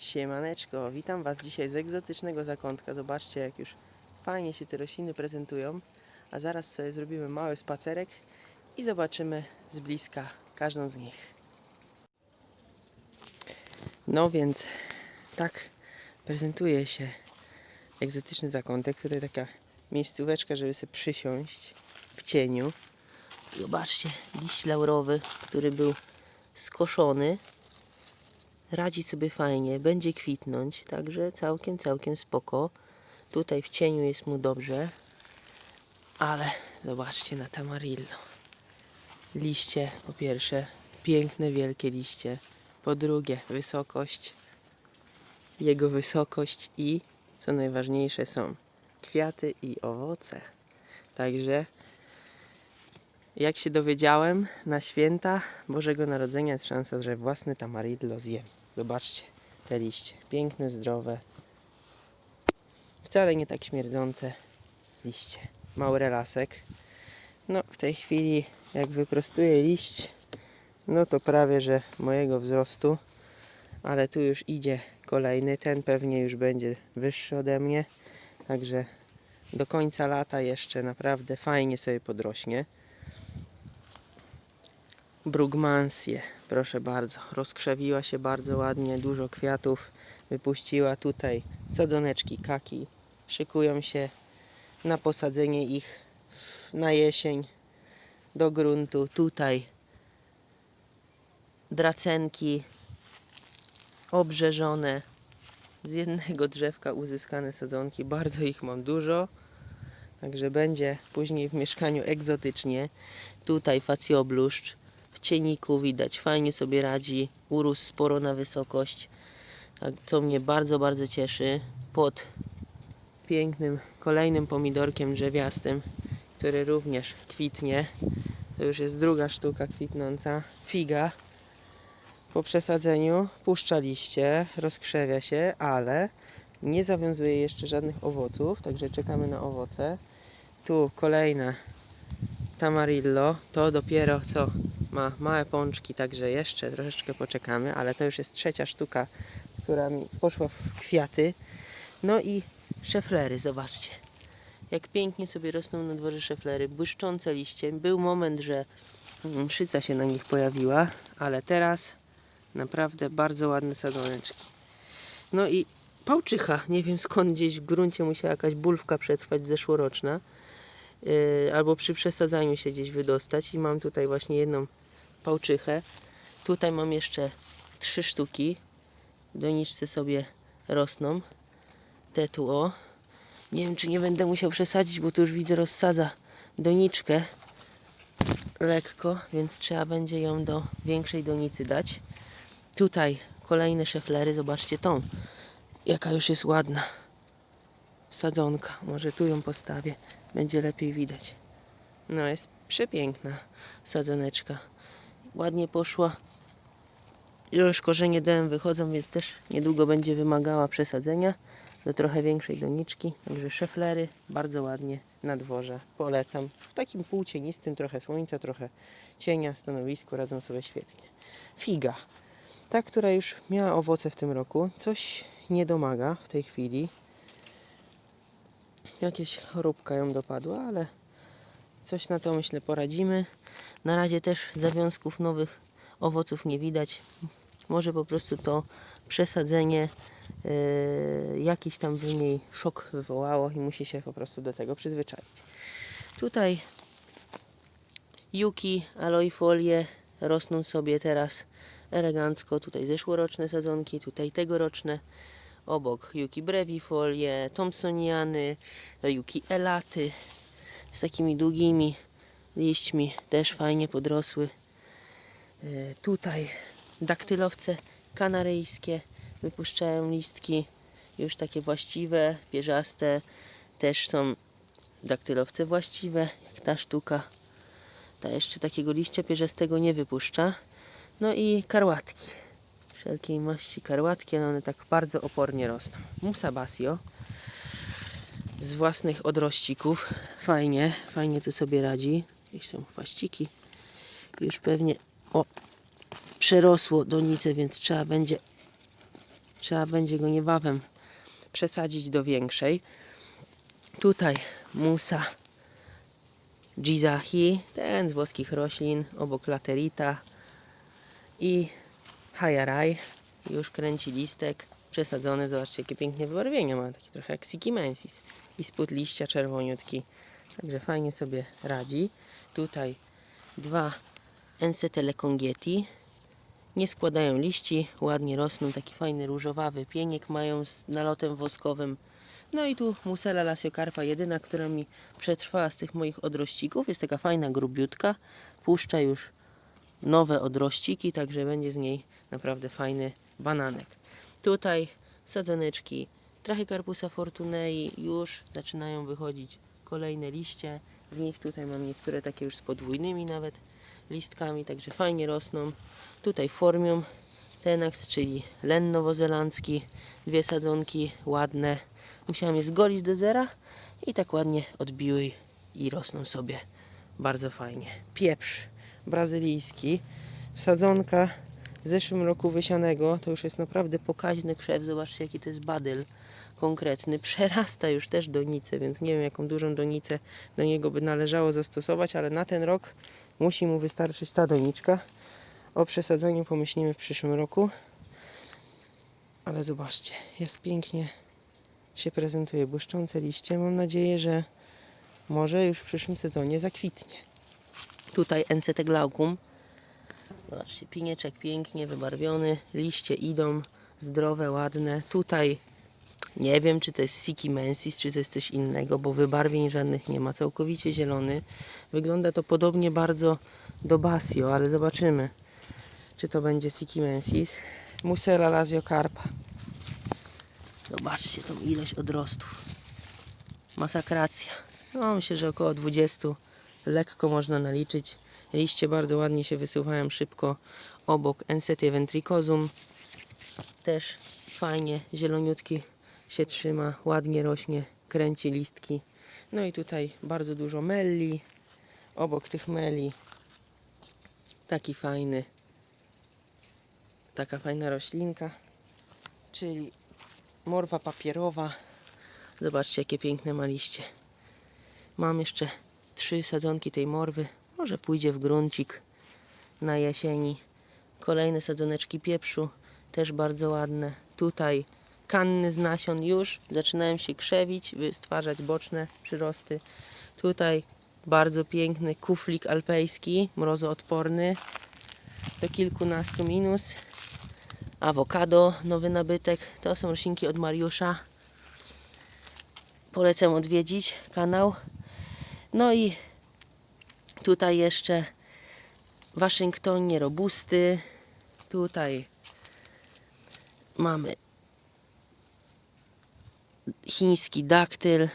Siemaneczko, witam Was dzisiaj z egzotycznego zakątka. Zobaczcie, jak już fajnie się te rośliny prezentują. A zaraz sobie zrobimy mały spacerek i zobaczymy z bliska każdą z nich. No więc tak prezentuje się egzotyczny zakątek. Tutaj taka miejscóweczka, żeby sobie przysiąść w cieniu. Zobaczcie, liść laurowy, który był skoszony radzi sobie fajnie, będzie kwitnąć, także całkiem, całkiem spoko. Tutaj w cieniu jest mu dobrze, ale zobaczcie na tamarillo. Liście po pierwsze, piękne, wielkie liście. Po drugie, wysokość, jego wysokość i, co najważniejsze, są kwiaty i owoce. Także jak się dowiedziałem, na święta Bożego Narodzenia jest szansa, że własny tamarillo zjem. Zobaczcie te liście. Piękne, zdrowe. Wcale nie tak śmierdzące liście. Mały relasek. No, w tej chwili, jak wyprostuję liść, no to prawie, że mojego wzrostu. Ale tu już idzie kolejny. Ten pewnie już będzie wyższy ode mnie. Także do końca lata jeszcze naprawdę fajnie sobie podrośnie. Brugmansie, proszę bardzo. Rozkrzewiła się bardzo ładnie, dużo kwiatów wypuściła. Tutaj sadzoneczki kaki szykują się na posadzenie ich na jesień do gruntu. Tutaj dracenki obrzeżone z jednego drzewka uzyskane sadzonki. Bardzo ich mam dużo. Także będzie później w mieszkaniu egzotycznie. Tutaj facjobluszcz w cieniku widać, fajnie sobie radzi, urósł sporo na wysokość, tak, co mnie bardzo, bardzo cieszy. Pod pięknym kolejnym pomidorkiem drzewiastym, który również kwitnie. To już jest druga sztuka kwitnąca. Figa po przesadzeniu puszcza liście, rozkrzewia się, ale nie zawiązuje jeszcze żadnych owoców, także czekamy na owoce. Tu kolejne tamarillo, to dopiero co ma małe pączki, także jeszcze troszeczkę poczekamy, ale to już jest trzecia sztuka, która mi poszła w kwiaty. No i szeflery, zobaczcie. Jak pięknie sobie rosną na dworze szeflery, błyszczące liście. Był moment, że mm, mszyca się na nich pojawiła, ale teraz naprawdę bardzo ładne sadzoneczki. No i pałczycha, nie wiem skąd gdzieś w gruncie musiała jakaś bulwka przetrwać zeszłoroczna. Yy, albo przy przesadzaniu się gdzieś wydostać i mam tutaj właśnie jedną pałczychę. Tutaj mam jeszcze trzy sztuki. W doniczce sobie rosną. Te tu o. Nie wiem czy nie będę musiał przesadzić, bo tu już widzę rozsadza doniczkę lekko, więc trzeba będzie ją do większej donicy dać. Tutaj kolejne szeflery, zobaczcie tą, jaka już jest ładna sadzonka. Może tu ją postawię, będzie lepiej widać. No jest przepiękna sadzoneczka. Ładnie poszła. Już korzenie dałem wychodzą, więc też niedługo będzie wymagała przesadzenia do trochę większej doniczki. Także szeflery bardzo ładnie na dworze. Polecam. W takim półcienistym, trochę słońca, trochę cienia stanowisku radzą sobie świetnie. Figa. Ta, która już miała owoce w tym roku, coś nie domaga w tej chwili. Jakieś choróbka ją dopadła, ale coś na to myślę poradzimy. Na razie też zawiązków nowych owoców nie widać. Może po prostu to przesadzenie yy, jakiś tam w niej szok wywołało i musi się po prostu do tego przyzwyczaić. Tutaj Yuki, aloe folie rosną sobie teraz elegancko. Tutaj zeszłoroczne sadzonki, tutaj tegoroczne. Obok Yuki brevifolie, Thompsoniany, Yuki elaty z takimi długimi liśćmi też fajnie podrosły. E, Tutaj daktylowce kanaryjskie wypuszczają listki już takie właściwe, pierzaste. Też są daktylowce właściwe, jak ta sztuka. Ta jeszcze takiego liścia pierzastego nie wypuszcza. No i karłatki. Wszelkiej maści karłatki, ale one tak bardzo opornie rosną. Musa basio z własnych odrościków. Fajnie, fajnie tu sobie radzi. Jakieś są chwaściki. Już pewnie o, przerosło donicę, więc trzeba będzie Trzeba będzie go niebawem przesadzić do większej. Tutaj musa Gizahi, ten z włoskich roślin, obok laterita i hajaraj. Już kręci listek, przesadzony. Zobaczcie, jakie pięknie wybarwienia ma, taki trochę jak Sikimensis. I spód liścia czerwoniutki. Także fajnie sobie radzi. Tutaj dwa Ensetele Congieti. Nie składają liści, ładnie rosną, taki fajny różowawy pieniek mają z nalotem woskowym. No i tu Musela lasiokarpa, jedyna, która mi przetrwała z tych moich odrościków. Jest taka fajna, grubiutka. Puszcza już nowe odrościki, także będzie z niej naprawdę fajny bananek. Tutaj sadzoneczki Trachycarpusa fortunei już zaczynają wychodzić kolejne liście. Z nich tutaj mam niektóre takie już z podwójnymi nawet listkami, także fajnie rosną. Tutaj Formium Tenax, czyli len nowozelandzki. Dwie sadzonki ładne. Musiałem je zgolić do zera i tak ładnie odbiły i rosną sobie bardzo fajnie. Pieprz brazylijski. Sadzonka w zeszłym roku wysianego. To już jest naprawdę pokaźny krzew. Zobaczcie jaki to jest badyl konkretny. Przerasta już też donicę, więc nie wiem jaką dużą donicę do niego by należało zastosować, ale na ten rok musi mu wystarczyć ta doniczka. O przesadzeniu pomyślimy w przyszłym roku. Ale zobaczcie, jak pięknie się prezentuje. Błyszczące liście. Mam nadzieję, że może już w przyszłym sezonie zakwitnie. Tutaj Encete glaucum. Zobaczcie, pinieczek pięknie wybarwiony. Liście idą zdrowe, ładne. Tutaj nie wiem, czy to jest Siki Mensis, czy to jest coś innego, bo wybarwień żadnych nie ma. Całkowicie zielony. Wygląda to podobnie bardzo do Basio, ale zobaczymy, czy to będzie Siki Mensis. Musela lasiocarpa. Zobaczcie tą ilość odrostów. Masakracja. No, myślę, że około 20 lekko można naliczyć. Liście bardzo ładnie się wysuwają szybko obok Ensetia ventricosum. Też fajnie, zieloniutki się trzyma, ładnie rośnie, kręci listki. No i tutaj bardzo dużo melli. Obok tych meli taki fajny, taka fajna roślinka, czyli morwa papierowa. Zobaczcie, jakie piękne ma liście. Mam jeszcze trzy sadzonki tej morwy. Może pójdzie w gruncik na jesieni. Kolejne sadzoneczki pieprzu, też bardzo ładne. Tutaj kanny z nasion już zaczynają się krzewić, stwarzać boczne przyrosty. Tutaj bardzo piękny kuflik alpejski, mrozoodporny do kilkunastu minus. Awokado, nowy nabytek. To są roślinki od Mariusza. Polecam odwiedzić kanał. No i tutaj jeszcze Waszyngtonie robusty. Tutaj mamy chiński daktyl,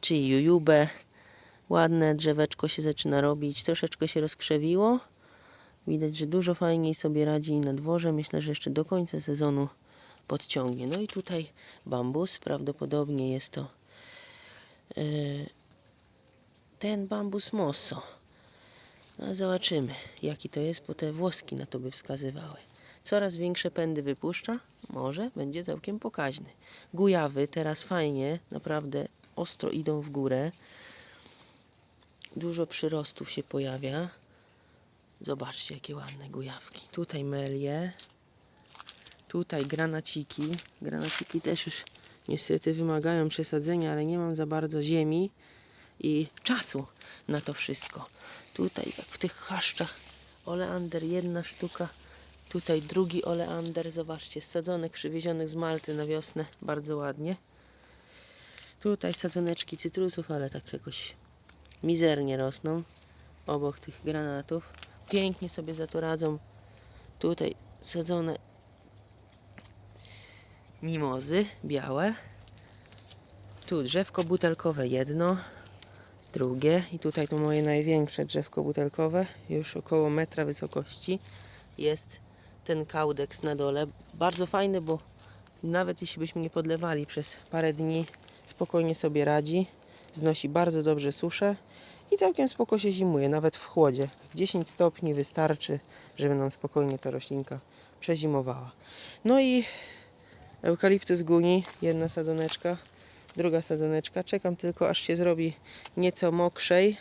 czyli jujubę. Ładne drzeweczko się zaczyna robić. Troszeczkę się rozkrzewiło. Widać, że dużo fajniej sobie radzi na dworze. Myślę, że jeszcze do końca sezonu podciągnie. No i tutaj bambus. Prawdopodobnie jest to e, ten bambus mosso. No, zobaczymy, jaki to jest, bo te włoski na to by wskazywały. Coraz większe pędy wypuszcza. Może będzie całkiem pokaźny. Gujawy teraz fajnie, naprawdę ostro idą w górę. Dużo przyrostów się pojawia. Zobaczcie, jakie ładne gujawki. Tutaj melie. Tutaj granaciki. Granaciki też już niestety wymagają przesadzenia, ale nie mam za bardzo ziemi i czasu na to wszystko. Tutaj jak w tych chaszczach oleander jedna sztuka. Tutaj drugi oleander, zobaczcie, sadzonek przywiezionych z Malty na wiosnę, bardzo ładnie. Tutaj sadzoneczki cytrusów, ale tak jakoś mizernie rosną obok tych granatów. Pięknie sobie za to radzą. Tutaj sadzone mimozy białe. Tu drzewko butelkowe jedno, drugie i tutaj to moje największe drzewko butelkowe, już około metra wysokości jest ten kaudeks na dole. Bardzo fajny, bo nawet jeśli byśmy nie podlewali przez parę dni, spokojnie sobie radzi. Znosi bardzo dobrze suszę i całkiem spoko się zimuje, nawet w chłodzie. 10 stopni wystarczy, żeby nam spokojnie ta roślinka przezimowała. No i Eukaliptus guni, jedna sadzoneczka, druga sadzoneczka. Czekam tylko aż się zrobi nieco mokrzej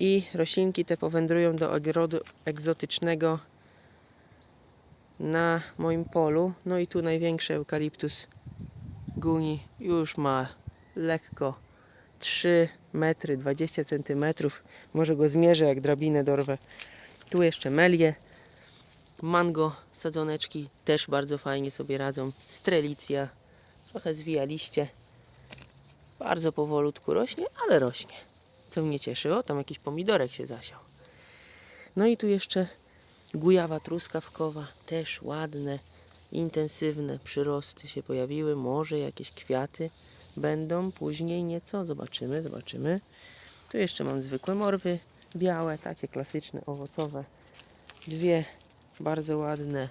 i roślinki te powędrują do ogrodu egzotycznego na moim polu. No i tu największy eukaliptus guni już ma lekko 3 metry 20 centymetrów. Może go zmierzę jak drabinę dorwę. Tu jeszcze melie. Mango sadzoneczki też bardzo fajnie sobie radzą. Strelicja. Trochę zwija liście. Bardzo powolutku rośnie, ale rośnie. Co mnie cieszy. O, tam jakiś pomidorek się zasiał. No i tu jeszcze gujawa truskawkowa. Też ładne, intensywne przyrosty się pojawiły. Może jakieś kwiaty będą później nieco. Zobaczymy, zobaczymy. Tu jeszcze mam zwykłe morwy białe, takie klasyczne, owocowe. Dwie bardzo ładne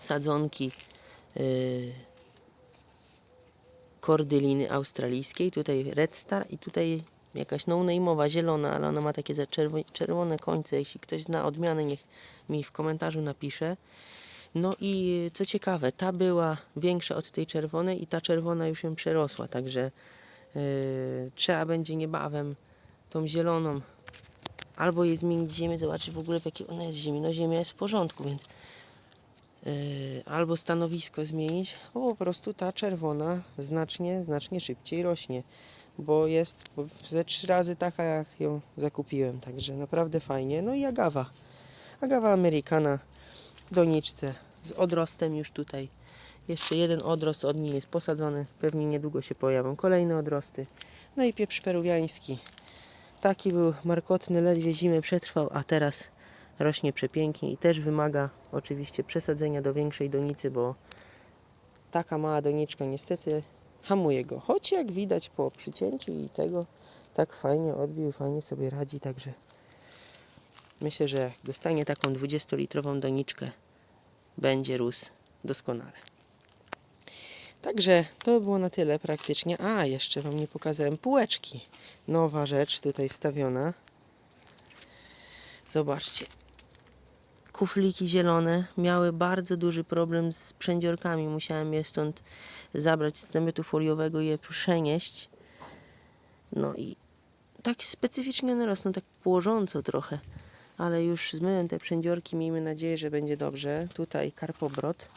sadzonki yy, kordyliny australijskiej. Tutaj Red Star i tutaj jakaś no-name'owa, zielona, ale ona ma takie czerwone końce. Jeśli ktoś zna odmiany, niech mi w komentarzu napisze. No i co ciekawe, ta była większa od tej czerwonej i ta czerwona już ją przerosła, także yy, trzeba będzie niebawem tą zieloną albo jej zmienić ziemię, zobaczyć w ogóle w jakiej ona jest ziemi. No ziemia jest w porządku, więc yy, albo stanowisko zmienić, bo po prostu ta czerwona znacznie, znacznie szybciej rośnie, bo jest ze trzy razy taka jak ją zakupiłem, także naprawdę fajnie. No i agawa, agawa amerykana w doniczce z odrostem już tutaj. Jeszcze jeden odrost od niej jest posadzony, pewnie niedługo się pojawią kolejne odrosty. No i pieprz peruwiański. Taki był markotny, ledwie zimę przetrwał, a teraz rośnie przepięknie i też wymaga oczywiście przesadzenia do większej donicy, bo taka mała doniczka niestety hamuje go. Choć jak widać po przycięciu i tego tak fajnie odbił, fajnie sobie radzi, także myślę, że jak dostanie taką 20-litrową doniczkę, będzie rósł doskonale. Także to było na tyle praktycznie. A, jeszcze Wam nie pokazałem półeczki. Nowa rzecz tutaj wstawiona. Zobaczcie. Kufliki zielone miały bardzo duży problem z przędziorkami. Musiałem je stąd zabrać z namiotu foliowego i je przenieść. No i tak specyficznie one rosną, tak położąco trochę. Ale już zmyłem te przędziorki, miejmy nadzieję, że będzie dobrze. Tutaj karpobrot.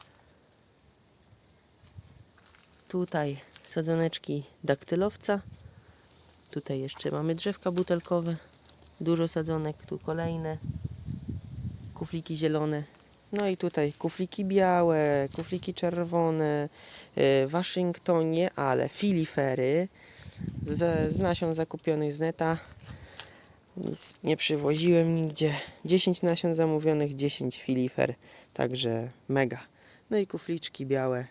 Tutaj sadzoneczki daktylowca. Tutaj jeszcze mamy drzewka butelkowe. Dużo sadzonek, tu kolejne. Kufliki zielone. No i tutaj kufliki białe, kufliki czerwone, yy, Waszyngtonie, ale filifery z, z nasion zakupionych z neta. Nic nie przywoziłem nigdzie. 10 nasion zamówionych, 10 filifer, także mega. No i kufliczki białe,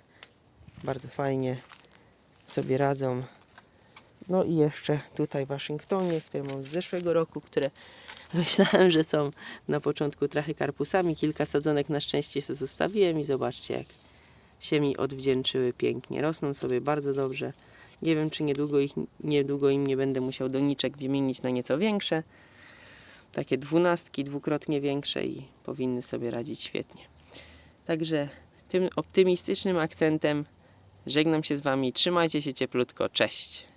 bardzo fajnie sobie radzą. No i jeszcze tutaj Waszyngtonie, które mam z zeszłego roku, które myślałem, że są na początku trochę karpusami. Kilka sadzonek na szczęście sobie zostawiłem i zobaczcie jak się mi odwdzięczyły pięknie. Rosną sobie bardzo dobrze. Nie wiem, czy niedługo, ich, niedługo im nie będę musiał doniczek wymienić na nieco większe. Takie dwunastki, dwukrotnie większe i powinny sobie radzić świetnie. Także tym optymistycznym akcentem żegnam się z Wami. Trzymajcie się cieplutko. Cześć.